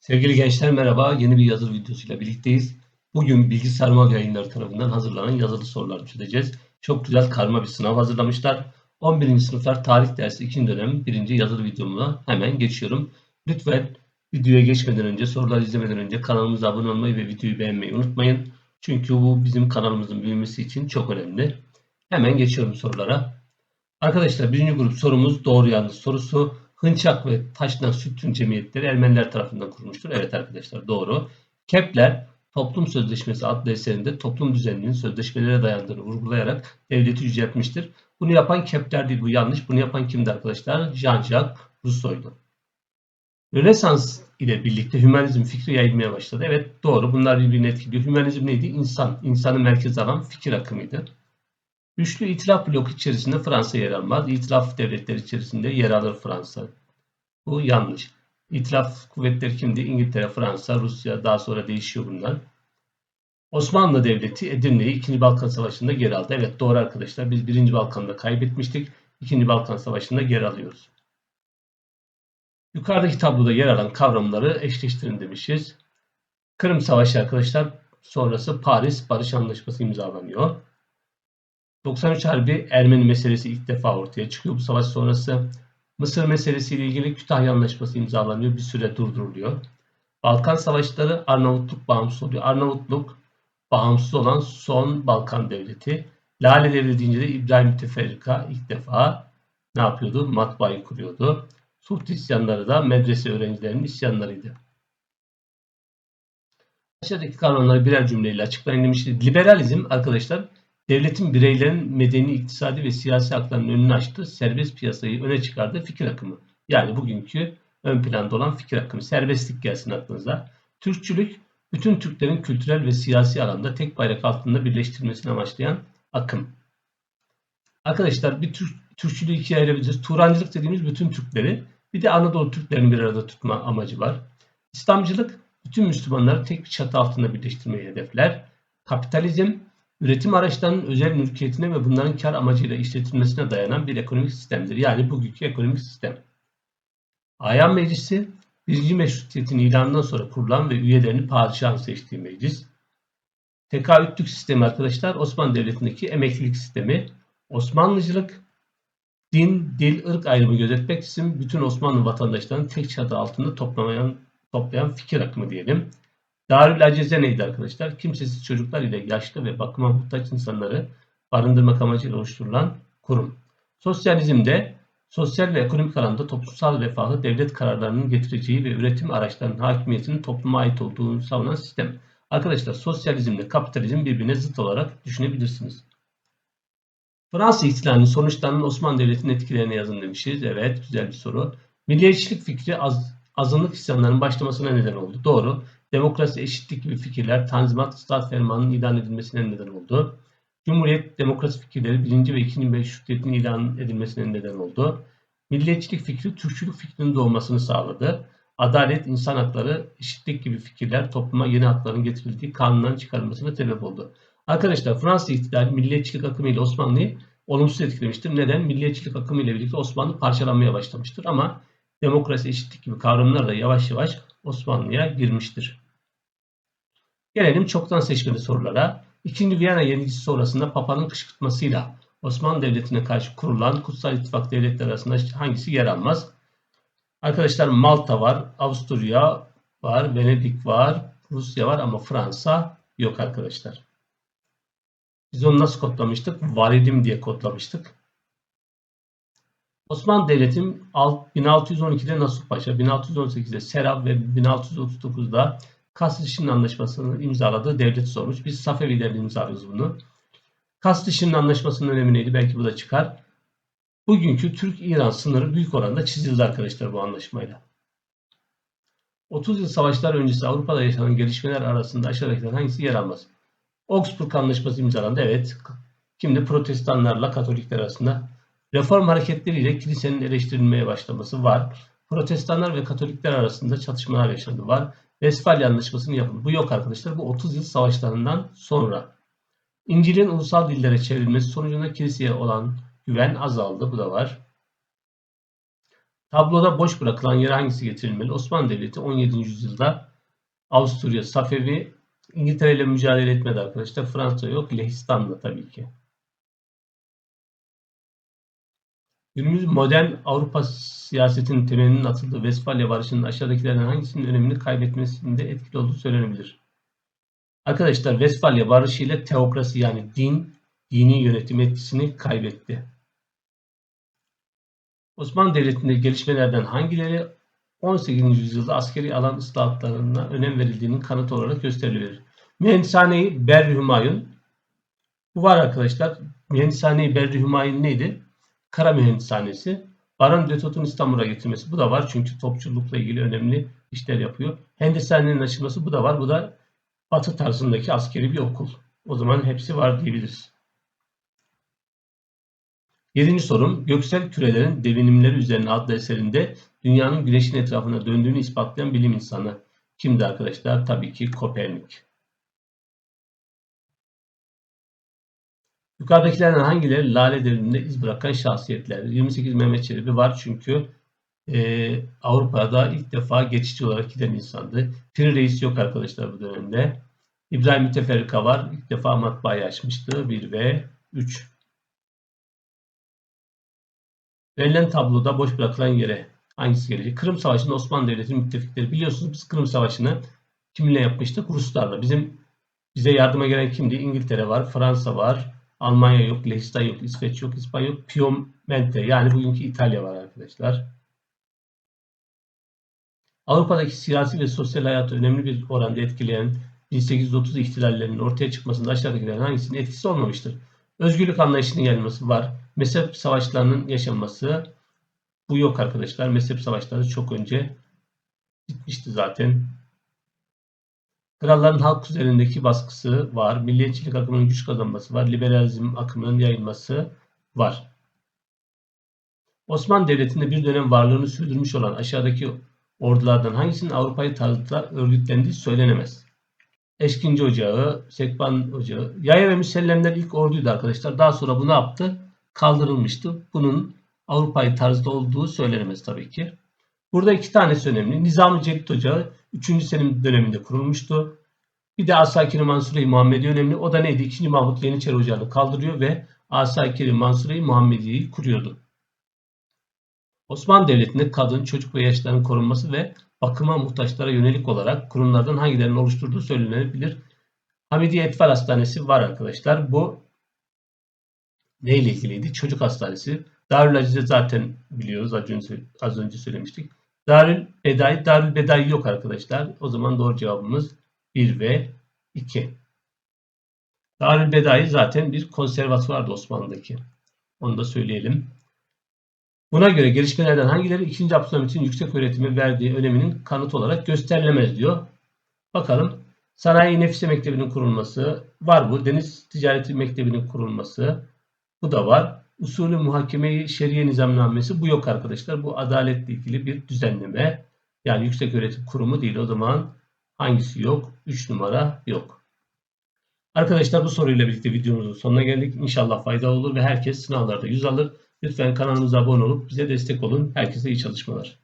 Sevgili gençler merhaba. Yeni bir yazılı videosuyla birlikteyiz. Bugün Bilgisayar Mag yayınları tarafından hazırlanan yazılı sorular çözeceğiz. Çok güzel karma bir sınav hazırlamışlar. 11. sınıflar tarih dersi 2. dönem 1. yazılı videomuna hemen geçiyorum. Lütfen videoya geçmeden önce, soruları izlemeden önce kanalımıza abone olmayı ve videoyu beğenmeyi unutmayın. Çünkü bu bizim kanalımızın büyümesi için çok önemli. Hemen geçiyorum sorulara. Arkadaşlar birinci grup sorumuz doğru yanlış sorusu. Hınçak ve Taşnak Sütün Cemiyetleri Ermeniler tarafından kurulmuştur. Evet arkadaşlar doğru. Kepler Toplum Sözleşmesi adlı eserinde toplum düzeninin sözleşmelere dayandığını vurgulayarak devleti yüceltmiştir. Bunu yapan Kepler değil bu yanlış. Bunu yapan kimdi arkadaşlar? Jean-Jacques Rousseau'ydu. Rönesans ile birlikte hümanizm fikri yayılmaya başladı. Evet doğru bunlar birbirini etkiliyor. Hümanizm neydi? İnsan. İnsanı merkeze alan fikir akımıydı. Üçlü itilaf bloku içerisinde Fransa yer almaz. İtilaf devletleri içerisinde yer alır Fransa. Bu yanlış. İtilaf kuvvetleri kimdi? İngiltere, Fransa, Rusya daha sonra değişiyor bunlar. Osmanlı Devleti Edirne'yi 2. Balkan Savaşı'nda geri aldı. Evet doğru arkadaşlar. Biz 1. Balkan'da kaybetmiştik. 2. Balkan Savaşı'nda geri alıyoruz. Yukarıdaki tabloda yer alan kavramları eşleştirin demişiz. Kırım Savaşı arkadaşlar sonrası Paris Barış Anlaşması imzalanıyor. 93 Harbi Ermeni meselesi ilk defa ortaya çıkıyor bu savaş sonrası. Mısır meselesiyle ilgili Kütahya Anlaşması imzalanıyor. Bir süre durduruluyor. Balkan Savaşları Arnavutluk bağımsız oluyor. Arnavutluk bağımsız olan son Balkan devleti. Lale Devri deyince de İbrahim Müteferrika ilk defa ne yapıyordu? Matbaayı kuruyordu. Suht isyanları da medrese öğrencilerinin isyanlarıydı. Aşağıdaki kavramları birer cümleyle açıklayın demişti. Liberalizm arkadaşlar devletin bireylerin medeni, iktisadi ve siyasi haklarının önünü açtığı serbest piyasayı öne çıkardığı fikir akımı. Yani bugünkü ön planda olan fikir akımı. Serbestlik gelsin aklınıza. Türkçülük, bütün Türklerin kültürel ve siyasi alanda tek bayrak altında birleştirilmesini amaçlayan akım. Arkadaşlar bir Türk, Türkçülüğü ikiye ayırabiliriz. Turancılık dediğimiz bütün Türkleri, bir de Anadolu Türklerini bir arada tutma amacı var. İslamcılık, bütün Müslümanları tek bir çatı altında birleştirmeyi hedefler. Kapitalizm, üretim araçlarının özel mülkiyetine ve bunların kar amacıyla işletilmesine dayanan bir ekonomik sistemdir. Yani bugünkü ekonomik sistem. Ayan Meclisi, birinci meşrutiyetin ilanından sonra kurulan ve üyelerini padişahın seçtiği meclis. Tekaütlük sistemi arkadaşlar Osmanlı Devleti'ndeki emeklilik sistemi. Osmanlıcılık, din, dil, ırk ayrımı gözetmek için bütün Osmanlı vatandaşlarını tek çatı altında toplayan, toplayan fikir akımı diyelim. Darül Acize neydi arkadaşlar? Kimsesiz çocuklar ile yaşlı ve bakıma muhtaç insanları barındırmak amacıyla oluşturulan kurum. Sosyalizmde sosyal ve ekonomik alanda toplumsal refahı devlet kararlarının getireceği ve üretim araçlarının hakimiyetinin topluma ait olduğunu savunan sistem. Arkadaşlar sosyalizmle kapitalizm birbirine zıt olarak düşünebilirsiniz. Fransa ihtilalinin sonuçlarının Osmanlı Devleti'nin etkilerine yazın demişiz. Evet güzel bir soru. Milliyetçilik fikri az, azınlık isyanlarının başlamasına neden oldu. Doğru. Demokrasi, eşitlik gibi fikirler Tanzimat Islah Fermanı'nın ilan edilmesine neden oldu. Cumhuriyet, demokrasi fikirleri 1. ve 2. meşrutiyetin ilan edilmesine neden oldu. Milliyetçilik fikri Türkçülük fikrinin doğmasını sağladı. Adalet, insan hakları, eşitlik gibi fikirler topluma yeni hakların getirildiği kanunların çıkarılmasına sebep oldu. Arkadaşlar Fransız ihtilali milliyetçilik akımı ile Osmanlı'yı olumsuz etkilemiştir. Neden? Milliyetçilik akımı ile birlikte Osmanlı parçalanmaya başlamıştır. Ama demokrasi, eşitlik gibi kavramlar da yavaş yavaş Osmanlı'ya girmiştir. Gelelim çoktan seçmeli sorulara. İkinci Viyana yenilgisi sonrasında Papa'nın kışkırtmasıyla Osmanlı Devleti'ne karşı kurulan Kutsal İttifak devletleri arasında hangisi yer almaz? Arkadaşlar Malta var, Avusturya var, Venedik var, Rusya var ama Fransa yok arkadaşlar. Biz onu nasıl kodlamıştık? Varidim diye kodlamıştık. Osmanlı Devleti'nin 1612'de Nasuh Paşa, 1618'de Serap ve 1639'da Kasrişin Anlaşması'nı imzaladığı devlet sormuş. Biz Safevilerle imzalıyoruz bunu. Kasrişin Anlaşması'nın önemi neydi? Belki bu da çıkar. Bugünkü Türk-İran sınırı büyük oranda çizildi arkadaşlar bu anlaşmayla. 30 yıl savaşlar öncesi Avrupa'da yaşanan gelişmeler arasında aşağıdakilerden hangisi yer almaz? Augsburg Anlaşması imzalandı. Evet. Şimdi protestanlarla Katolikler arasında reform hareketleriyle kilisenin eleştirilmeye başlaması var. Protestanlar ve Katolikler arasında çatışmalar yaşandı var. Westfalia Anlaşması'nın yapıldı. Bu yok arkadaşlar. Bu 30 yıl savaşlarından sonra. İncil'in ulusal dillere çevrilmesi sonucunda kiliseye olan güven azaldı. Bu da var. Tabloda boş bırakılan yere hangisi getirilmeli? Osmanlı Devleti 17. yüzyılda Avusturya, Safevi, İngiltere ile mücadele etmedi arkadaşlar. Fransa yok. Lehistan'da tabii ki. Günümüz modern Avrupa siyasetinin temelinin atıldığı Westfalia Barışı'nın aşağıdakilerden hangisinin önemini kaybetmesinde etkili olduğu söylenebilir. Arkadaşlar Westfalia Barışı ile teokrasi yani din, dini yönetim etkisini kaybetti. Osmanlı Devleti'nde gelişmelerden hangileri 18. yüzyılda askeri alan ıslahatlarına önem verildiğinin kanıtı olarak gösterilebilir. Mühendishane-i Berri Hümayun bu var arkadaşlar. Mühendishane-i Berri Hümayun neydi? Kara Mühendishanesi. Baran Detot'un İstanbul'a getirmesi bu da var. Çünkü topçulukla ilgili önemli işler yapıyor. Hendeshanenin açılması bu da var. Bu da Batı tarzındaki askeri bir okul. O zaman hepsi var diyebiliriz. Yedinci sorum, göksel kürelerin devinimleri üzerine adlı eserinde dünyanın güneşin etrafına döndüğünü ispatlayan bilim insanı kimdi arkadaşlar? Tabii ki Kopernik. Yukarıdakilerden hangileri Lale Devri'nde iz bırakan şahsiyetler? 28 Mehmet Çelebi var çünkü e, Avrupa'da ilk defa geçici olarak giden insandı. Piri Reis yok arkadaşlar bu dönemde. İbrahim Müteferrika var. İlk defa matbaayı açmıştı. 1 ve 3. Verilen tabloda boş bırakılan yere hangisi gelecek? Kırım Savaşı'nda Osmanlı Devleti'nin müttefikleri. Biliyorsunuz biz Kırım Savaşı'nı kiminle yapmıştık? Ruslarla. Bizim bize yardıma gelen kimdi? İngiltere var, Fransa var, Almanya yok, Lehistan yok, İsveç yok, İspanya yok, Piemonte yani bugünkü İtalya var arkadaşlar. Avrupa'daki siyasi ve sosyal hayatı önemli bir oranda etkileyen 1830 ihtilallerinin ortaya çıkmasında aşağıdakilerin hangisinin etkisi olmamıştır? Özgürlük anlayışının yayılması var. Mezhep savaşlarının yaşanması bu yok arkadaşlar. Mezhep savaşları çok önce bitmişti zaten. Kralların halk üzerindeki baskısı var. Milliyetçilik akımının güç kazanması var. Liberalizm akımının yayılması var. Osmanlı Devleti'nde bir dönem varlığını sürdürmüş olan aşağıdaki ordulardan hangisinin Avrupa'yı tarzda örgütlendiği söylenemez. Eşkinci Ocağı, Sekban Ocağı. Yaya ve Müsellemler ilk orduydu arkadaşlar. Daha sonra bu ne yaptı? Kaldırılmıştı. Bunun Avrupa'yı tarzda olduğu söylenemez tabii ki. Burada iki tanesi önemli. Nizam-ı Celit Ocağı 3. Selim döneminde kurulmuştu. Bir de Asakir-i Mansure-i Muhammedi önemli. O da neydi? 2. Mahmut Yeniçeri Ocağı'nı kaldırıyor ve Asakir-i Mansure-i Muhammedi'yi kuruyordu. Osmanlı Devleti'nde kadın, çocuk ve yaşlıların korunması ve bakıma muhtaçlara yönelik olarak kurumlardan hangilerinin oluşturduğu söylenebilir. Hamidiye Etfal Hastanesi var arkadaşlar. Bu neyle ilgiliydi? Çocuk hastanesi. Darül Acize zaten biliyoruz. Az önce, az önce söylemiştik. Darül Bedai, Darül Bedai yok arkadaşlar. O zaman doğru cevabımız 1 ve 2. Darül Bedai zaten bir konservatuvardı Osmanlı'daki. Onu da söyleyelim. Buna göre gelişmelerden hangileri 2. Abdülhamit'in yüksek öğretime verdiği öneminin kanıt olarak gösterilemez diyor. Bakalım. Sanayi Nefise Mektebi'nin kurulması var bu. Deniz Ticareti Mektebi'nin kurulması. Bu da var. Usulü Muhakeme-i Şeriye Nizamnamesi bu yok arkadaşlar. Bu adaletle ilgili bir düzenleme. Yani yüksek öğretim kurumu değil. O zaman hangisi yok? 3 numara yok. Arkadaşlar bu soruyla birlikte videomuzun sonuna geldik. İnşallah faydalı olur ve herkes sınavlarda yüz alır. Lütfen kanalımıza abone olup bize destek olun. Herkese iyi çalışmalar.